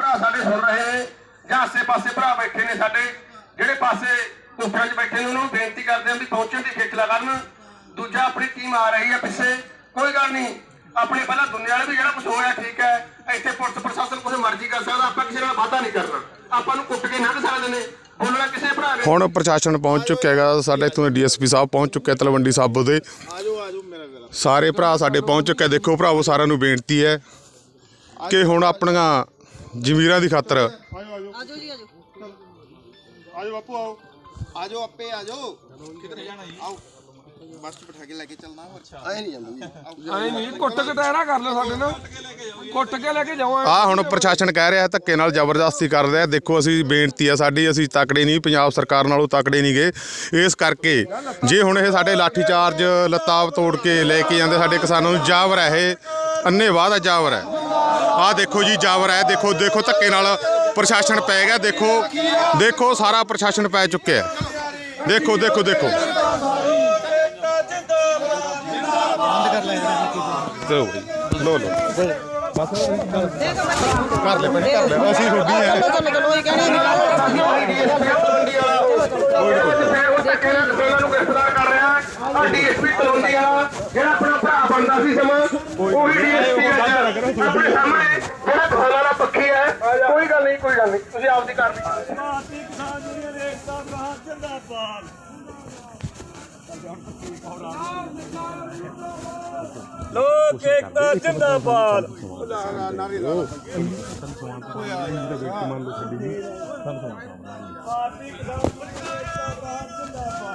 ਭਰਾ ਸਾਡੇ ਸੁਣ ਰਹੇ ਨੇ ਜਾਂ ਆਸੇ-ਪਾਸੇ ਭਰਾ ਬੈਠੇ ਨੇ ਸਾਡੇ ਜਿਹੜੇ ਪਾਸੇ ਕੋਠਿਆਂ 'ਚ ਬੈਠੇ ਨੇ ਉਹਨਾਂ ਨੂੰ ਬੇਨਤੀ ਕਰਦੇ ਹਾਂ ਵੀ ਪਹੁੰਚਣ ਦੀ ਖੇਚਲਾ ਕਰਨ। ਦੂਜਾ ਆਪਣੀ ਟੀਮ ਆ ਰਹੀ ਹੈ ਪਿੱਛੇ। ਕੋਈ ਗੱਲ ਨਹੀਂ ਆਪਣੇ ਪਹਿਲਾਂ ਦੁਨੀਆ ਵਾਲੇ ਵੀ ਜਿਹੜਾ ਕੁਝ ਹੋਇਆ ਠੀਕ ਹੈ। ਇੱਥੇ ਪੁਲਿਸ ਪ੍ਰਸ਼ਾਸਨ ਕੁਝ ਮਰਜ਼ੀ ਕਰ ਸਕਦਾ ਆਪਾਂ ਕਿਸੇ ਨਾਲ ਵਾਅਦਾ ਨਹੀਂ ਕਰਨਾ। ਆਪਾਂ ਨੂੰ ਕੁੱਟ ਕੇ ਲੰਘ ਸਕਦੇ ਨੇ ਬੋਲਣਾ ਕਿਸੇ ਭਰਾ ਨੇ। ਹੁਣ ਪ੍ਰਸ਼ਾਸਨ ਪਹੁੰਚ ਚੁੱਕਿਆ ਹੈਗਾ ਸਾਡੇ ਇੱਥੋਂ ਦੇ ਡੀਐਸਪੀ ਸਾਹਿਬ ਪਹੁੰਚ ਚੁੱਕੇ ਤਲਵੰਡੀ ਸਾਬੋ ਦੇ ਆਜੋ ਆਜੋ ਮੇਰਾ ਵੀਰਾ ਸਾਰੇ ਭਰਾ ਸਾਡੇ ਪਹੁੰਚ ਚੁੱਕੇ ਦੇਖੋ ਭਰਾਵੋ ਸਾਰਿਆਂ ਨੂੰ ਬੇਨਤੀ ਹੈ ਕਿ ਹੁਣ ਆਪਣੀਆਂ ਜ਼ਮੀਰਾਂ ਦੀ ਖਾਤਰ। ਆਜੋ ਆਜੋ ਆਜੋ ਜੀ ਆਜੋ। ਆਜੋ ਬਾਪੂ ਆਓ। ਆਜੋ ਆਪੇ ਆਜੋ। ਕਿੱਧਰ ਜਾਣਾ ਜੀ? ਆਓ। ਬੱਸ ਬਿਠਾ ਕੇ ਲੈ ਕੇ ਚੱਲਣਾ ਐ ਨਹੀਂ ਜਾਂਦਾ। ਐ ਨਹੀਂ ਕੁੱਟ ਕਟਹਿਰਾ ਕਰ ਲਓ ਸਾਡੇ ਨਾਲ। ਕੁੱਟ ਕੇ ਲੈ ਕੇ ਜਾਓ। ਆ ਹੁਣ ਪ੍ਰਸ਼ਾਸਨ ਕਹਿ ਰਿਹਾ ਧੱਕੇ ਨਾਲ ਜ਼ਬਰਦਸਤੀ ਕਰ ਰਿਹਾ। ਦੇਖੋ ਅਸੀਂ ਬੇਨਤੀ ਆ ਸਾਡੀ ਅਸੀਂ ਤਕੜੇ ਨਹੀਂ ਪੰਜਾਬ ਸਰਕਾਰ ਨਾਲੋਂ ਤਕੜੇ ਨਹੀਂ ਗਏ ਇਸ ਕਰਕੇ ਜੇ ਹੁਣ ਇਹ ਸਾਡੇ ਲਾਠੀ ਚਾਰਜ ਲੱਤਾਂ ਤੋੜ ਕੇ ਲੈ ਕੇ ਜਾਂਦੇ ਸਾਡੇ ਕਿਸਾਨਾਂ ਨੂੰ ਜਾਵਰ ਹੈ ਇਹ। ਅੰਨੇਵਾਹ ਦਾ ਜਾਵਰ ਹੈ। ਆ ਦੇਖੋ ਜੀ ਜਾਵਰ ਹੈ। ਦੇਖੋ ਦੇਖੋ ਧੱਕੇ ਨਾਲ ਪ੍ਰਸ਼ਾਸਨ ਪੈ ਗਿਆ। ਦੇਖੋ ਦੇਖੋ ਸਾਰਾ ਪ੍ਰਸ਼ਾਸਨ ਪੈ ਚੁੱਕਿਆ ਹੈ। ਦੇਖੋ ਦੇਖੋ ਦੇਖੋ। ਲੋ ਲੋ ਕਰ ਲੈ ਭਾਈ ਕਰ ਲੈ। ਅਸੀਂ ਤਲਵੰਡੀ ਵਾਲਾ ਜਿਹੜਾ ਆਪਣਾ ਭਰਾ ਬਣਦਾ ਸੀ ਸਮਾਂ ਉਹੀ ਡੀਐਸਪੀ ਆਪਣੇ ਸਾਹਮਣੇ ਜਿਹੜਾ ਕਿਸਾਨਾਂ ਦਾ ਪੱਖੀ ਹੈ ਕੋਈ ਗੱਲ ਨਹੀਂ ਕੋਈ ਗੱਲ ਨਹੀਂ ਤੁਸੀਂ ਆਪਦੀ ਕਾਰਵਾਈ ਭਾਰਤੀ ਕਿਸਾਨ ਯੂਨੀਅਨ ਏਕਤਾ ਮਹਾਂ ਜਿੰਦਾਬਾਦ ਲੋਕ ਏਕਤਾ ਜਿੰਦਾਬਾਦ ਭਾਰਤੀ ਕਿਸਾਨ ਯੂਨੀਅਨ ਏਕਤਾ ਮਹਾਂ ਜਿੰਦਾਬਾਦ ਲੋਕ ਏਕਤਾ ਜਿੰਦਾਬਾਦ